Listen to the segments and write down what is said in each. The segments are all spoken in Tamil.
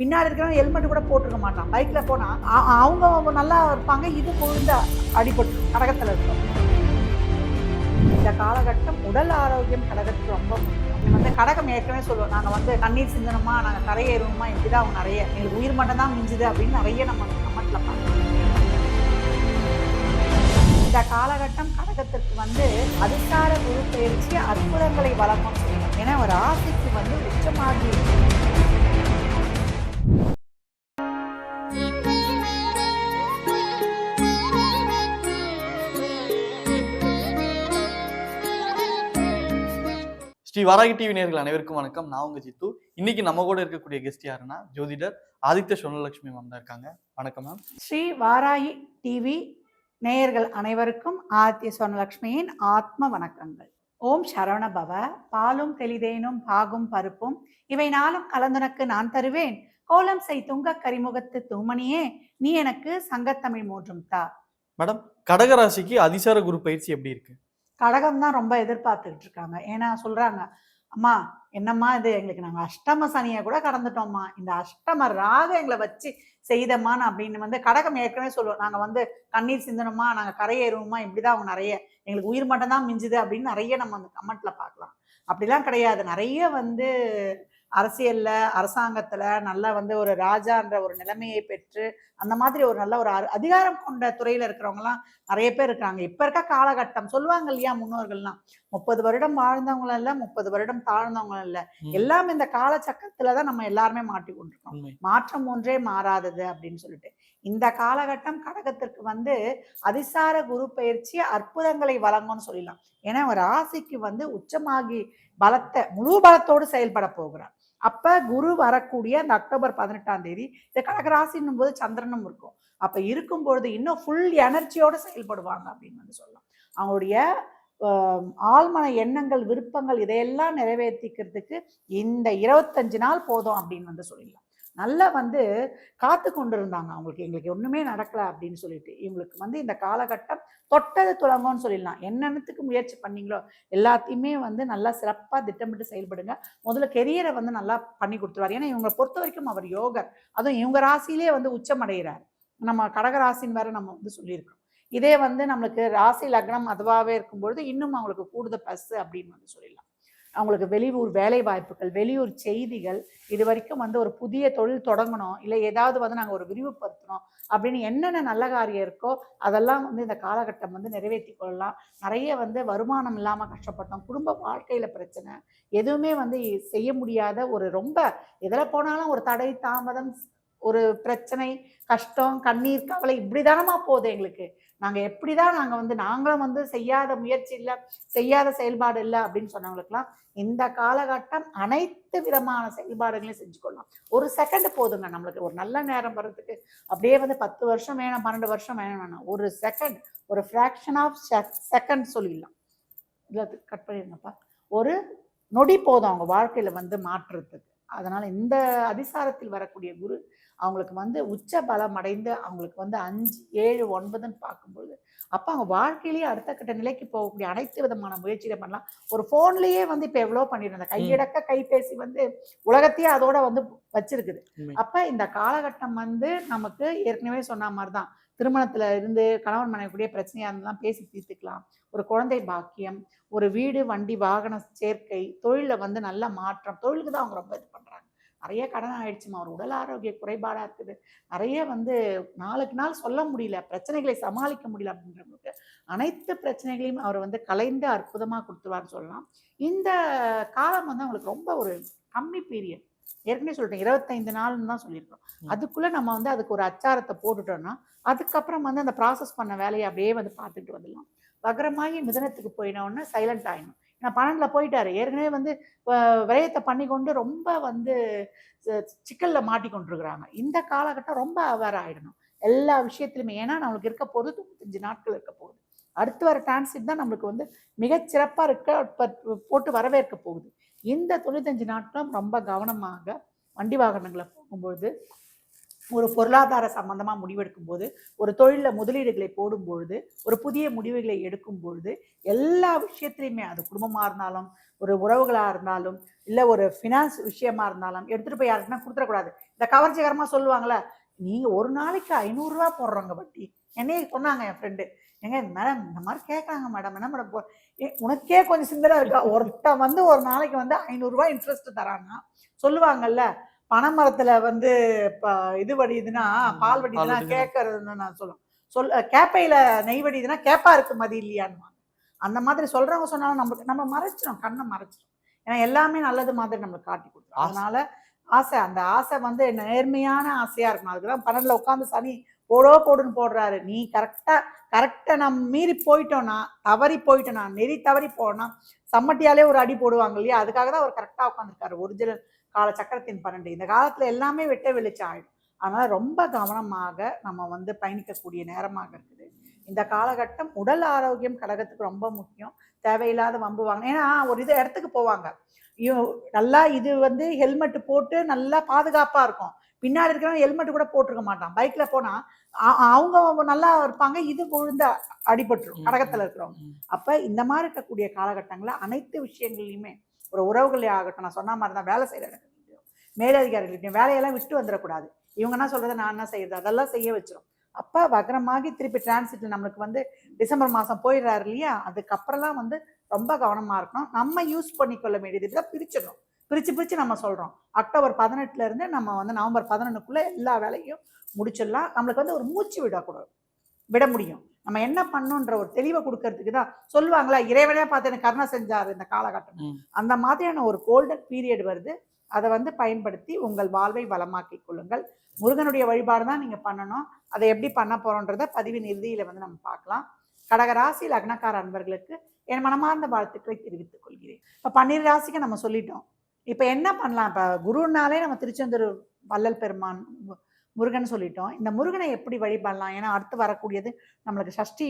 பின்னாடி இருக்கிறவங்க ஹெல்மெட் கூட போட்டிருக்க மாட்டான். பைக்கில் போனால் அவங்க அவங்க நல்லா இருப்பாங்க. இது குழுந்த அடிபட்டு கடகத்தில் இருக்கும். இந்த காலகட்டம் உடல் ஆரோக்கியம் கடகத்துக்கு ரொம்ப முக்கியம். வந்து கடகம் ஏற்கனவே சொல்லுவோம். நாங்கள் வந்து தண்ணீர் சிந்தனமா நாங்கள் கரையேறுவோமா இப்படிதான் அவங்க நிறைய எங்களுக்கு உயிர் மட்டும் தான் மிஞ்சுது அப்படின்னு நிறைய நம்ம கமெண்ட்ல பார்க்கலாம் இந்த காலகட்டம் கடகத்திற்கு வந்து அதிகார குரு பயிற்சி அற்புதங்களை வழங்கும். செய்யும் ஏன்னா ஒரு ஆசைக்கு வந்து உச்சமாகி ஸ்ரீ வாராகி டிவி நேயர்கள் அனைவருக்கும் வணக்கம். நான் உங்க ஜித்து. இன்னைக்கு நம்ம கூட இருக்கக்கூடிய கெஸ்ட் யாருன்னா ஜோதிடர் ஆதித்ய சொர்ணலட்சுமி மேம் தான் இருக்காங்க. வணக்கம் மேம் ஸ்ரீ வாராகி டிவி நேயர்கள் அனைவருக்கும் ஆதித்ய சொர்ணலட்சுமியின் ஆத்ம வணக்கங்கள். ஓம் சரவண பவ. பாலும் தெளிதேனும் பாகும் பருப்பும். இவை நாளும் கலந்துனக்கு நான் தருவேன். கோலம் செய் துங்க கரிமுகத்து தூமணியே. நீ எனக்கு சங்கத்தமிழ் மூன்றும் தா. மேடம் கடகராசிக்கு அதிசார குரு பயிற்சி எப்படி இருக்கு? கடகம் தான் ரொம்ப எதிர்பார்த்துக்கிட்டு இருக்காங்க. ஏன்னா சொல்றாங்க அம்மா என்னம்மா இது? எங்களுக்கு நாங்கள் அஷ்டம சனியை கூட கடந்துட்டோம்மா. இந்த அஷ்டம ராக எங்களை வச்சு செய்தம்மான்னு அப்படின்னு வந்து கடகம் ஏற்கனவே சொல்லுவோம். நாங்கள் வந்து கண்ணீர் சிந்தனமா நாங்கள் கரையேறுவோமா இப்படிதான் அவங்க நிறைய எங்களுக்கு உயிர் மட்டும் தான் மிஞ்சுது அப்படின்னு நிறைய நம்ம அந்த கமெண்ட்ல பார்க்கலாம். அப்படிலாம் கிடையாது. நிறைய வந்து அரசியல்ல அரசாங்கத்துல நல்ல வந்து ஒரு ராஜான்ற ஒரு நிலைமையை பெற்று அந்த மாதிரி ஒரு நல்ல ஒரு அதிகாரம் கொண்ட துறையில இருக்கிறவங்கலாம் நிறைய பேர் இருக்காங்க. இப்ப இருக்க காலகட்டம் சொல்லுவாங்க இல்லையா முன்னோர்கள்லாம் முப்பது வருடம் வாழ்ந்தவங்களும் இல்ல முப்பது வருடம் தாழ்ந்தவங்களும் இல்ல. எல்லாம் இந்த காலச்சக்கரத்துல தான் நம்ம எல்லாருமே மாட்டி கொண்டிருக்கோம். மாற்றம் ஒன்றே மாறாதது அப்படின்னு சொல்லிட்டு. இந்த காலகட்டம் கடகத்திற்கு வந்து அதிசார குரு பயிற்சி அற்புதங்களை வழங்கும்னு சொல்லலாம் ஏன்னா ஒரு ராசிக்கு வந்து உச்சமாகி பலத்தை முழு பலத்தோடு செயல்பட போகிறார் அப்போ குரு வரக்கூடிய அந்த அக்டோபர் பதினெட்டாம் தேதி இந்த கடகராசின்னும் போது சந்திரனும் இருக்கும். அப்போ இருக்கும்பொழுது இன்னும் ஃபுல் எனர்ஜியோடு செயல்படுவாங்க அப்படின்னு வந்து சொல்லலாம். அவங்களுடைய ஆழ்மன எண்ணங்கள் விருப்பங்கள் இதையெல்லாம் நிறைவேற்றிக்கிறதுக்கு இந்த இருபத்தஞ்சு நாள் போதும் அப்படின்னு வந்து சொல்லிடலாம். நல்லா வந்து காத்து கொண்டு இருந்தாங்க அவங்களுக்கு எங்களுக்கு ஒன்றுமே நடக்கல அப்படின்னு சொல்லிட்டு. இவங்களுக்கு வந்து இந்த காலகட்டம் தொட்டது துளங்கன்னு சொல்லிடலாம். என்னென்னத்துக்கு முயற்சி பண்ணீங்களோ எல்லாத்தையுமே வந்து நல்லா சிறப்பாக திட்டமிட்டு செயல்படுங்க. முதல்ல கெரியரை வந்து நல்லா பண்ணி கொடுத்துருவார். ஏன்னா இவங்களை பொறுத்த வரைக்கும் அவர் யோகர். அதுவும் இவங்க ராசியிலே வந்து உச்சமடைகிறார் நம்ம கடக ராசின்னு வேற நம்ம வந்து சொல்லியிருக்கோம் இதே வந்து நம்மளுக்கு ராசி லக்னம் அதுவாகவே இருக்கும்பொழுது இன்னும் அவங்களுக்கு கூடுதல் பஸ் அப்படின்னு வந்து சொல்லிடலாம். அவங்களுக்கு வெளியூர் வேலை வாய்ப்புகள் வெளியூர் செய்திகள் இது வரைக்கும் வந்து ஒரு புதிய தொழில் தொடங்கணும் இல்லை ஏதாவது வந்து நாங்கள் ஒரு விரிவுபடுத்தணும் அப்படின்னு என்னென்ன நல்ல காரியம் இருக்கோ அதெல்லாம் வந்து இந்த காலகட்டம் வந்து நிறைவேற்றி கொள்ளலாம். நிறைய வந்து வருமானம் இல்லாமல் கஷ்டப்பட்டோம். குடும்ப வாழ்க்கையில் பிரச்சனை. எதுவுமே வந்து செய்ய முடியாத ஒரு ரொம்ப எதில் போனாலும் ஒரு தடை தாமதம் ஒரு பிரச்சனை கஷ்டம் கண்ணீர் கவலை இப்படி தானமா போகுது எங்களுக்கு. நாங்கள் எப்படி தான் நாங்கள் வந்து நாங்களும் வந்து செய்யாத முயற்சி இல்லை செய்யாத செயல்பாடு இல்லை அப்படின்னு சொன்னவங்களுக்குலாம் இந்த காலகட்டம் அனைத்து விதமான செயல்பாடுகளையும் செஞ்சு கொள்ளலாம். ஒரு செகண்ட் போதுங்க நம்மளுக்கு. ஒரு நல்ல நேரம் வர்றதுக்கு. அப்படியே வந்து பத்து வருஷம் வேணும் பன்னெண்டு வருஷம் வேணும் வேணாம். ஒரு செகண்ட் ஒரு ஃப்ராக்ஷன் ஆஃப் செகண்ட் சொல்லிடலாம். இல்லை கட் பண்ணிடுங்கப்பா. ஒரு நொடி போதும் அவங்க வாழ்க்கையில் வந்து மாற்றுறதுக்கு அதனால் இந்த அதிசாரத்தில் வரக்கூடிய குரு அவங்களுக்கு வந்து உச்ச பலம் அடைந்து அவங்களுக்கு வந்து அஞ்சு ஏழு ஒன்பதுன்னு பார்க்கும்பொழுது அப்போ அவங்க வாழ்க்கையிலேயே அடுத்த கட்ட நிலைக்கு போகக்கூடிய அனைத்து விதமான முயற்சிகளை பண்ணலாம். ஒரு ஃபோன்லயே வந்து இப்போ எவ்வளோ பண்ணிடுறாங்க கையடக்க கைபேசி வந்து உலகத்தையே அதோட வந்து வச்சிருக்குது. அப்ப இந்த காலகட்டம் வந்து நமக்கு ஏற்கனவே சொன்ன மாதிரி தான் திருமணத்துல இருந்து கணவன் மனைவிக்குரிய பிரச்சனையா இருந்தாலும் பேசி தீர்த்துக்கலாம். ஒரு குழந்தை பாக்கியம் ஒரு வீடு வண்டி வாகன சேர்க்கை தொழில வந்து நல்ல மாற்றம் தொழிலுக்கு தான் அவங்க ரொம்ப இது பண்றாங்க. நிறைய கடன் ஆயிடுச்சுமா ஒரு உடல் ஆரோக்கிய குறைபாடா இருக்குது. நிறைய வந்து நாளுக்கு நாள் சொல்ல முடியல. பிரச்சனைகளை சமாளிக்க முடியல அப்படின்றவங்களுக்கு அனைத்து பிரச்சனைகளையும் அவர் வந்து கலைந்து அற்புதமா கொடுத்துருவார்னு சொல்லலாம். இந்த காலம் வந்து அவங்களுக்கு ரொம்ப ஒரு கம்மி பீரியட் ஏற்கனவே சொல்லிட்டேன் இருபத்தைந்து நாள்னு தான் சொல்லியிருக்கோம். அதுக்குள்ள நம்ம வந்து அதுக்கு ஒரு அச்சாரத்தை போட்டுட்டோம்னா அதுக்கப்புறம் வந்து அந்த ப்ராசஸ் பண்ண வேலையை அப்படியே வந்து பார்த்துட்டு வந்துடலாம். வக்ரமாகி மிதனத்துக்கு போயினோடனே சைலண்ட் ஆயிடும் ஏன்னா பன்னெண்டில் போயிட்டார். ஏற்கனவே வந்து விரயத்தை பண்ணி கொண்டு ரொம்ப வந்து சிக்கலில் சிக்கல்ல மாட்டி கொண்டிருக்கிறாங்க. இந்த காலகட்டம் ரொம்ப அவேர் ஆகிடணும் எல்லா விஷயத்துலையுமே ஏன்னா நம்மளுக்கு இருக்க போகுது தொண்ணூத்தஞ்சு நாட்கள் இருக்க போகுது. அடுத்து வர டிரான்சிட் தான் நம்மளுக்கு வந்து மிகச்சிறப்பாக இருக்க போட்டு வரவேற்க போகுது. இந்த தொண்ணூத்தஞ்சு நாட்களும் ரொம்ப கவனமாக வண்டி வாகனங்களை போகும்பொழுது ஒரு பொருளாதார சம்பந்தமாக முடிவெடுக்கும் போது ஒரு தொழிலில் முதலீடுகளை போடும் பொழுது ஒரு புதிய முடிவுகளை எடுக்கும் பொழுது எல்லா விஷயத்திலையுமே அது குடும்பமாக இருந்தாலும் ஒரு உறவுகளாக இருந்தாலும் இல்லை ஒரு ஃபினான்ஸ் விஷயமா இருந்தாலும் எடுத்துகிட்டு போய் யாருக்குன்னா கொடுத்துடக்கூடாது. இந்த கவர்ச்சிகரமாக சொல்லுவாங்களே நீங்கள் ஒரு நாளைக்கு ஐநூறுரூவா போடுறவங்க வட்டி. என்னையே சொன்னாங்க என் ஃப்ரெண்டு ஏங்க மேடம் இந்த மாதிரி கேட்குறாங்க மேடம். என்ன மேடம் போ- உனக்கே கொஞ்சம் சிந்தனை இருக்கா? ஒருத்தன் வந்து ஒரு நாளைக்கு வந்து ஐநூறுரூவா இன்ட்ரெஸ்ட் தரான்னா? சொல்லுவாங்கல்ல பனைமரத்துல வந்து இப்போ இது வடியுதுன்னா பால் வடியுதுன்னா வடியுதுன்னா. கேட்கறதுன்னு நான் சொல்லுவேன் சொல் கேப்பையில நெய் வடியுதுன்னா கேப்பா இருக்கு மதி இல்லையான்னு அந்த மாதிரி சொல்றவங்க சொன்னாலும் நம்மளுக்கு நம்ம மறைச்சிடும் கண்ணை மறைச்சிடும் ஏன்னா எல்லாமே நல்லது மாதிரி நம்மளுக்கு காட்டி கொடுத்துரும். அதனால ஆசை அந்த ஆசை வந்து நேர்மையான ஆசையா இருக்கணும். அதுக்குதான் பன்னெண்டுல உட்காந்து சனி போடோ போடுன்னு போடுறாரு. நீ கரெக்டா கரெக்டா நம்ம மீறி போயிட்டோம்னா தவறி போயிட்டோம்னா நெறி தவறி போனா சம்மட்டியாலே ஒரு அடி போடுவாங்க இல்லையா? அதுக்காக தான் அவர் கரெக்டா உட்காந்துருக்காரு ஒரிஜினல் கால சக்கரத்தின் பன்னெண்டு இந்த காலத்துல எல்லாமே வெட்ட வெளிச்சம் ஆயிடும் அதனால ரொம்ப கவனமாக நம்ம வந்து பயணிக்கக்கூடிய நேரமாக இருக்குது. இந்த காலகட்டம் உடல் ஆரோக்கியம் கடகத்துக்கு ரொம்ப முக்கியம். தேவையில்லாத வம்பு வாங்க ஏன்னா ஒரு இது இடத்துக்கு போவாங்க. நல்லா இது வந்து ஹெல்மெட் போட்டு நல்லா பாதுகாப்பா இருக்கும். பின்னாடி இருக்கிறவங்க ஹெல்மெட் கூட போட்டிருக்க மாட்டான். பைக்ல போனா அ- அவங்க நல்லா இருப்பாங்க. இது விழுந்து அடிபட்டுரும். கடகத்துல இருக்கிறவங்க. அப்ப இந்த மாதிரி இருக்கக்கூடிய காலகட்டங்கள்ல அனைத்து விஷயங்கள்லையுமே ஒரு உறவுகளே ஆகட்டும். நான் சொன்ன மாதிரி தான் வேலை செய்யற மேலதிகாரிகள்கிட்டையும் வேலையெல்லாம் விட்டு வந்துடக்கூடாது. இவங்க என்ன சொல்றது? நான் என்ன செய்யறது? அதெல்லாம் செய்ய வச்சிரும். அப்ப வக்ரமாகி திருப்பி டிரான்சிட்ல நம்மளுக்கு வந்து டிசம்பர் மாசம் போயிடுறாரு இல்லையா? அதுக்கப்புறம்லாம் வந்து ரொம்ப கவனமா இருக்கணும். நம்ம யூஸ் பண்ணிக்கொள்ள வேண்டியது இப்படிதான் பிரிச்சிடணும். பிரிச்சு பிரிச்சு நம்ம சொல்றோம். அக்டோபர் பதினெட்டுல இருந்து நம்ம வந்து நவம்பர் பதினொன்னுக்குள்ள எல்லா வேலையும் முடிச்சிடலாம். நம்மளுக்கு வந்து ஒரு மூச்சு விடக்கூடாது விட முடியும். நம்ம என்ன பண்ணணுன்ற ஒரு தெளிவை கொடுக்கறதுக்கு தான் சொல்லுவாங்களா இறைவனே பார்த்து எனக்கு கருணை செஞ்சாரு இந்த காலகட்டம். அந்த மாதிரியான ஒரு கோல்டன் பீரியட் வருது. அதை வந்து பயன்படுத்தி உங்கள் வாழ்வை வளமாக்கிக் கொள்ளுங்கள். முருகனுடைய வழிபாடு தான் நீங்கள் பண்ணணும். அதை எப்படி பண்ண போகிறோன்றத பதிவின் இறுதியில வந்து நம்ம பார்க்கலாம். கடக ராசி லக்னக்கார அன்பர்களுக்கு என் மனமார்ந்த வாழ்த்துக்களை தெரிவித்துக் கொள்கிறேன். இப்போ பன்னிரு ராசிக்கு நம்ம சொல்லிட்டோம். இப்போ என்ன பண்ணலாம்? இப்போ குருனாலே நம்ம திருச்செந்தூர் வள்ளல் பெருமான் முருகன் சொல்லிட்டோம். இந்த முருகனை எப்படி வழிபடலாம்? ஏன்னா அடுத்து வரக்கூடியது நம்மளுக்கு சஷ்டி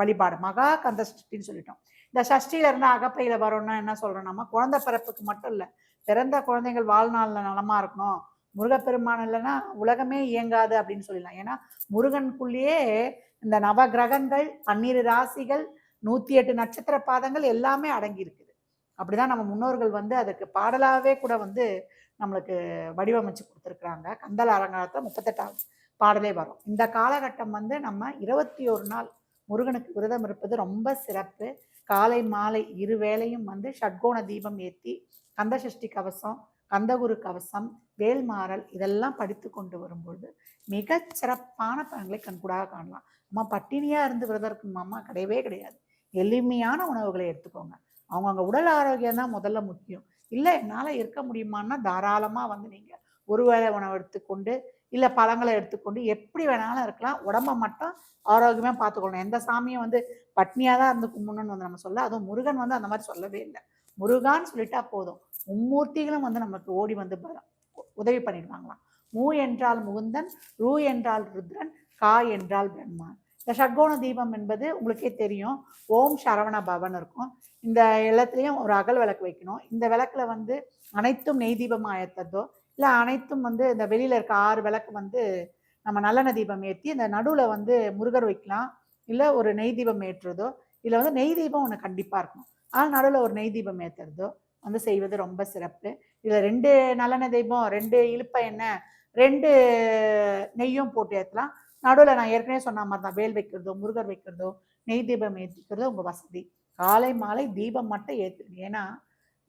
வழிபாடு மகா கந்த சஷ்டின்னு சொல்லிட்டோம். இந்த சஷ்டியில இருந்து அகப்பையில வரோம்னா என்ன சொல்றோம் நம்ம? குழந்தை பிறப்புக்கு மட்டும் இல்லை பிறந்த குழந்தைகள் வாழ்நாளில் நலமா இருக்கணும். முருகப்பெருமான் இல்லைன்னா உலகமே இயங்காது அப்படின்னு சொல்லலாம் ஏன்னா முருகனுக்குள்ளேயே இந்த நவ கிரகங்கள் பன்னிரு ராசிகள் நூற்றி எட்டு நட்சத்திர பாதங்கள் எல்லாமே அடங்கி இருக்குது அப்படிதான் நம்ம முன்னோர்கள் வந்து அதுக்கு பாடலாகவே கூட வந்து நம்மளுக்கு வடிவமைச்சு கொடுத்துருக்குறாங்க. கந்தல் அரங்கத்தில் முப்பத்தெட்டாவது பாடலே வரும். இந்த காலகட்டம் வந்து நம்ம இருபத்தி ஒரு நாள் முருகனுக்கு விரதம் இருப்பது ரொம்ப சிறப்பு. காலை மாலை இரு வேளையும் வந்து ஷட்கோண தீபம் ஏற்றி கந்த சஷ்டி கவசம் கந்தகுரு கவசம் வேல்மாறல் இதெல்லாம் படித்து கொண்டு வரும்பொழுது மிகச் சிறப்பான பலன்களை கண்கூடாக காணலாம். அம்மா பட்டினியாக இருந்து விரதம் இருக்கணுமாம்மா கிடையவே கிடையாது. எளிமையான உணவுகளை எடுத்துக்கோங்க. அவங்கவுங்க உடல் ஆரோக்கியம் தான் முதல்ல முக்கியம். இல்லை என்னால் இருக்க முடியுமான்னா தாராளமாக வந்து நீங்கள் ஒரு வேளை உணவு எடுத்துக்கொண்டு இல்லை பழங்களை எடுத்துக்கொண்டு எப்படி வேணாலும் இருக்கலாம். உடம்பை மட்டும் ஆரோக்கியமாக பார்த்துக்கணும் எந்த சாமியும் வந்து பட்னியாக தான் இருந்து கும்பிடணும்னு வந்து நம்ம சொல்ல அதுவும் முருகன் வந்து அந்த மாதிரி சொல்லவே இல்லை. முருகான்னு சொல்லிட்டா போதும். மும்மூர்த்திகளும் வந்து நமக்கு ஓடி வந்து ப- உதவி பண்ணிடுவாங்களாம். மூ என்றால் முகுந்தன் ரூ என்றால் ருத்ரன் கா என்றால் பிரம்மா. இந்த ஷட்கோண தீபம் என்பது உங்களுக்கே தெரியும். ஓம் சரவண பவன் இருக்கும். இந்த எல்லாத்துலேயும் ஒரு அகல் விளக்கு வைக்கணும். இந்த விளக்கில் வந்து அனைத்தும் நெய் தீபமா ஏற்றதோ இல்லை அனைத்தும் வந்து இந்த வெளியில் இருக்க ஆறு விளக்கு வந்து நம்ம நல்லெண்ண தீபம் ஏற்றி இந்த நடுவில் வந்து முருகர் வைக்கலாம். இல்லை ஒரு நெய் தீபம் ஏற்றுறதோ இல்லை வந்து நெய் தீபம் ஒன்று கண்டிப்பாக இருக்கும் ஆனால் நடுவில் ஒரு நெய் தீபம் ஏற்றுறதோ வந்து செய்வது ரொம்ப சிறப்பு. இதில் ரெண்டு நலன தீபம் ரெண்டு இழுப்ப எண்ணெய் ரெண்டு நெய்யும் போட்டு ஏற்றலாம் நடுவில் நான் ஏற்கனவே சொன்ன மாதிரி தான் வேல் வைக்கிறதோ முருகர் வைக்கிறதோ நெய் தீபம் ஏற்றிக்கிறதோ உங்கள் வசதி. காலை மாலை தீபம் மட்டும் ஏற்றுங்க ஏன்னா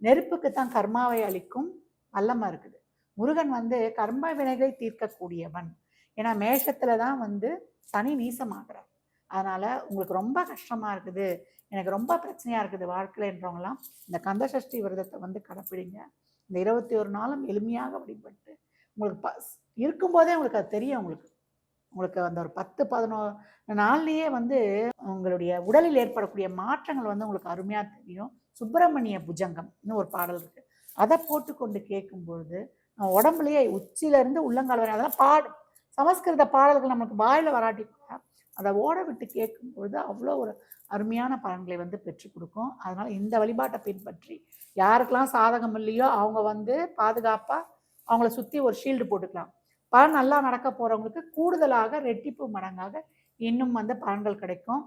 நெருப்புக்கு தான் கர்மாவை அளிக்கும் வல்லமாக இருக்குது. முருகன் வந்து கர்ம வினைகளை தீர்க்கக்கூடியவன். ஏன்னா மேஷத்தில் தான் வந்து சனி நீசமாகிறார். அதனால் உங்களுக்கு ரொம்ப கஷ்டமாக இருக்குது. எனக்கு ரொம்ப பிரச்சனையாக இருக்குது வாழ்க்கையிலன்றவங்களாம் இந்த கந்த சஷ்டி விரதத்தை வந்து கடைப்பிடிங்க. இந்த இருபத்தி ஒரு நாளும் எளிமையாக வழிபட்டு உங்களுக்கு ப இருக்கும்போதே உங்களுக்கு அது தெரியும் உங்களுக்கு. உங்களுக்கு அந்த ஒரு பத்து பதினோரு நாள்லேயே வந்து உங்களுடைய உடலில் ஏற்படக்கூடிய மாற்றங்கள் வந்து உங்களுக்கு அருமையாக தெரியும். சுப்பிரமணிய புஜங்கம்னு ஒரு பாடல் இருக்குது அதை போட்டுக்கொண்டு கேட்கும் பொழுது நம்ம உடம்புலயே உச்சியிலேருந்து உள்ளங்கால் வரை அதெல்லாம் பாடு. சமஸ்கிருத பாடல்கள் நம்மளுக்கு வாயில் வராட்டி கூட அதை ஓட விட்டு கேட்கும் பொழுது அவ்வளோ ஒரு அருமையான பலன்களை வந்து பெற்று கொடுக்கும். அதனால் இந்த வழிபாட்டை பின்பற்றி யாருக்கெல்லாம் சாதகம் இல்லையோ அவங்க வந்து பாதுகாப்பாக அவங்கள சுற்றி ஒரு ஷீல்டு போட்டுக்கலாம். பலன் நல்லா நடக்க போகிறவங்களுக்கு கூடுதலாக ரெட்டிப்பு மடங்காக இன்னும் வந்து பலன்கள் கிடைக்கும்.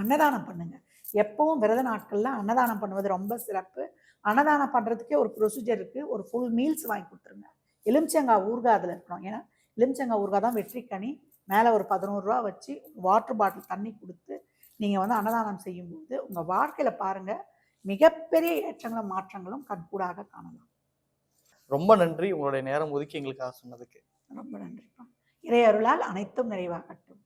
அன்னதானம் பண்ணுங்கள் எப்பவும் விரத நாட்களில் அன்னதானம் பண்ணுவது ரொம்ப சிறப்பு. அன்னதானம் பண்ணுறதுக்கே ஒரு ப்ரொசீஜர் இருக்குது ஒரு ஃபுல் மீல்ஸ் வாங்கி கொடுத்துருங்க. எலுமிச்சங்காய் ஊர்கா அதில் இருக்கணும். ஏன்னா எலுமிச்சங்காய் ஊர்கா தான் வெற்றிக்கனி. மேலே ஒரு பதினோரு ரூபா வச்சு வாட்டர் பாட்டில் தண்ணி கொடுத்து நீங்கள் வந்து அன்னதானம் செய்யும்போது உங்கள் வாழ்க்கையில் பாருங்கள் மிகப்பெரிய ஏற்றங்களும் மாற்றங்களும் கண்கூடாக காணலாம். ரொம்ப நன்றி. உங்களுடைய நேரம் ஒதுக்கி எங்களுக்காக சொன்னதுக்கு. ரொம்ப நன்றிப்பா. இறை அருளால் அனைத்தும் நிறைவாகட்டும்.